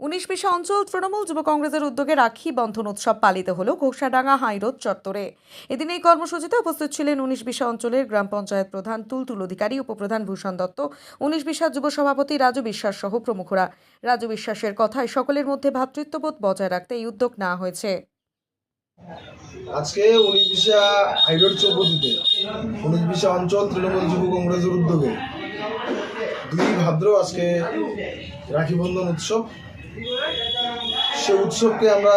উনিশ বিশা অঞ্চল তৃণমূল যুব কংগ্রেসের উদ্যোগে রাখি বন্ধন উৎসব পালিত হলো ঘোষাডাঙ্গা হাইরোড চত্বরে। এদিন এই কর্মসূচিতে উপস্থিত ছিলেন উনিশ বিশা অঞ্চলের গ্রাম পঞ্চায়েত প্রধান তুলতুল অধিকারী, উপপ্রধান ভূষণ দত্ত, উনিশ বিশা যুব সভাপতি রাজু বিশ্বাস সহ প্রমুখরা। রাজু বিশ্বাসের কথায় সকলের মধ্যে ভ্রাতৃত্ববোধ বজায় রাখতে এই উদ্যোগ নেওয়া হয়েছে। আজকে উনিশ বিশা হাইরোড চৌপতিতে, উনিশ বিশা অঞ্চল তৃণমূল যুব কংগ্রেসের উদ্যোগে দুই ভাদ্র আজকে রাখি বন্ধন উৎসব সে উৎসবকে আমরা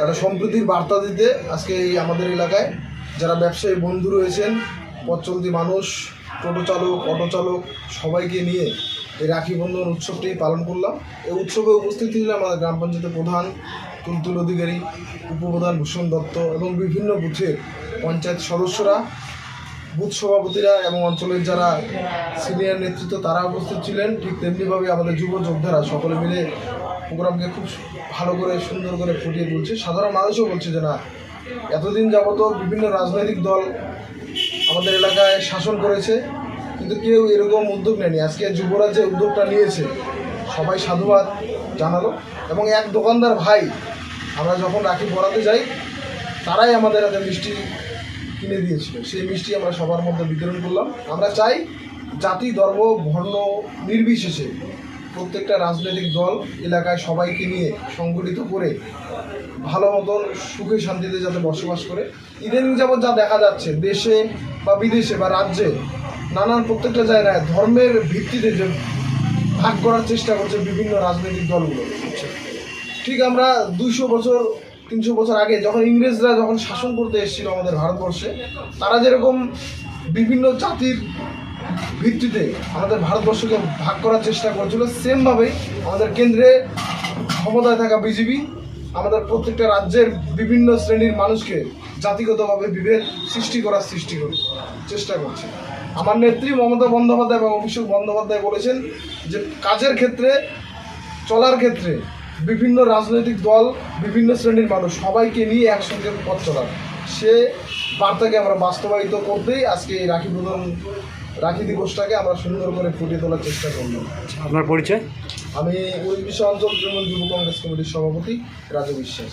একটা সম্প্রীতির বার্তা দিতে আজকে এই আমাদের এলাকায় যারা ব্যবসায়ী, বন্ধু রয়েছেন পথ চলতি মানুষ, টোটো চালক, অটো চালক, সবাইকে নিয়ে এই রাখি বন্ধন উৎসবটি পালন করলাম। এই উৎসবে উপস্থিত ছিলেন আমাদের গ্রাম পঞ্চায়েতের প্রধান তুলতুল অধিকারী, উপপ্রধান ভূষণ দত্ত এবং বিভিন্ন বুথের পঞ্চায়েত সদস্যরা। বুথ সভাপতিরা এবং অঞ্চলের যারা সিনিয়র নেতৃত্ব, তারা উপস্থিত ছিলেন। ঠিক তেমনিভাবে আমাদের যুব যোদ্ধারা সকলে মিলে প্রোগ্রামকে খুব ভালো করে, সুন্দর করে ফুটিয়ে তুলছে। সাধারণ মানুষও বলছে যে না, এতদিন যাবত বিভিন্ন রাজনৈতিক দল আমাদের এলাকায় শাসন করেছে, কিন্তু কেউ এরকম উদ্যোগ নেয়নি। আজকে যুবরা যে উদ্যোগটা নিয়েছে, সবাই সাধুবাদ জানালো। এবং এক দোকানদার ভাই, আমরা যখন রাখি পড়াতে যাই, তারাই আমাদের হাতে মিষ্টি কিনে দিয়েছিল। সেই মিষ্টি আমরা সবার মধ্যে বিতরণ করলাম। আমরা চাই জাতি, ধর্ম, বর্ণ নির্বিশেষে প্রত্যেকটা রাজনৈতিক দল, এলাকায় সবাইকে নিয়ে সংগঠিত করে ভালো মতন সুখে শান্তিতে যাতে বসবাস করে। ইদানিং যেমন যা দেখা যাচ্ছে, দেশে বা বিদেশে বা রাজ্যে নানান প্রত্যেকটা জায়গায় ধর্মের ভিত্তিতে যে ভাগ করার চেষ্টা করছে বিভিন্ন রাজনৈতিক দলগুলো। ঠিক আমরা দুইশো বছর তিনশো বছর আগে যখন ইংরেজরা যখন শাসন করতে এসেছিল আমাদের ভারতবর্ষে, তারা যেরকম বিভিন্ন জাতির ভিত্তিতে আমাদের ভারতবর্ষকে ভাগ করার চেষ্টা করেছিল, সেমভাবেই আমাদের কেন্দ্রে ক্ষমতায় থাকা বিজেপি আমাদের প্রত্যেকটা রাজ্যের বিভিন্ন শ্রেণির মানুষকে জাতিগতভাবে বিভেদ সৃষ্টি করার সৃষ্টি করে চেষ্টা করছে। আমার নেত্রী মমতা বন্দ্যোপাধ্যায় এবং অভিষেক বন্দ্যোপাধ্যায় বলেছেন যে কাজের ক্ষেত্রে, চলার ক্ষেত্রে বিভিন্ন রাজনৈতিক দল বিভিন্ন শ্রেণির মানুষ সবাইকে নিয়ে একসঙ্গে পথ চলার। সে বার্তাকে আমরা বাস্তবায়িত করতেই আজকে এই রাখি প্রধান রাখি দিবসটাকে আমরা সুন্দর করে ফুটিয়ে তোলার চেষ্টা করলাম আপনার পরিচয়? আমি উড়িষ্যা অঞ্চল তৃণমূল যুব কংগ্রেস কমিটির সভাপতি রাজু বিশ্বাস।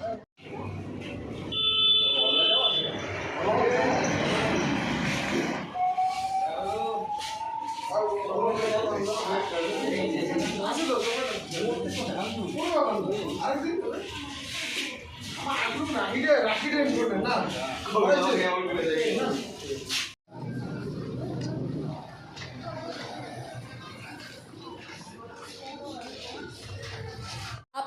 Rakhi Rakhi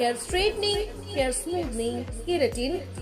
hair straightening hair smoothening keratin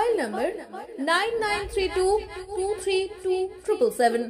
mobile number nine nine three two two three two triple seven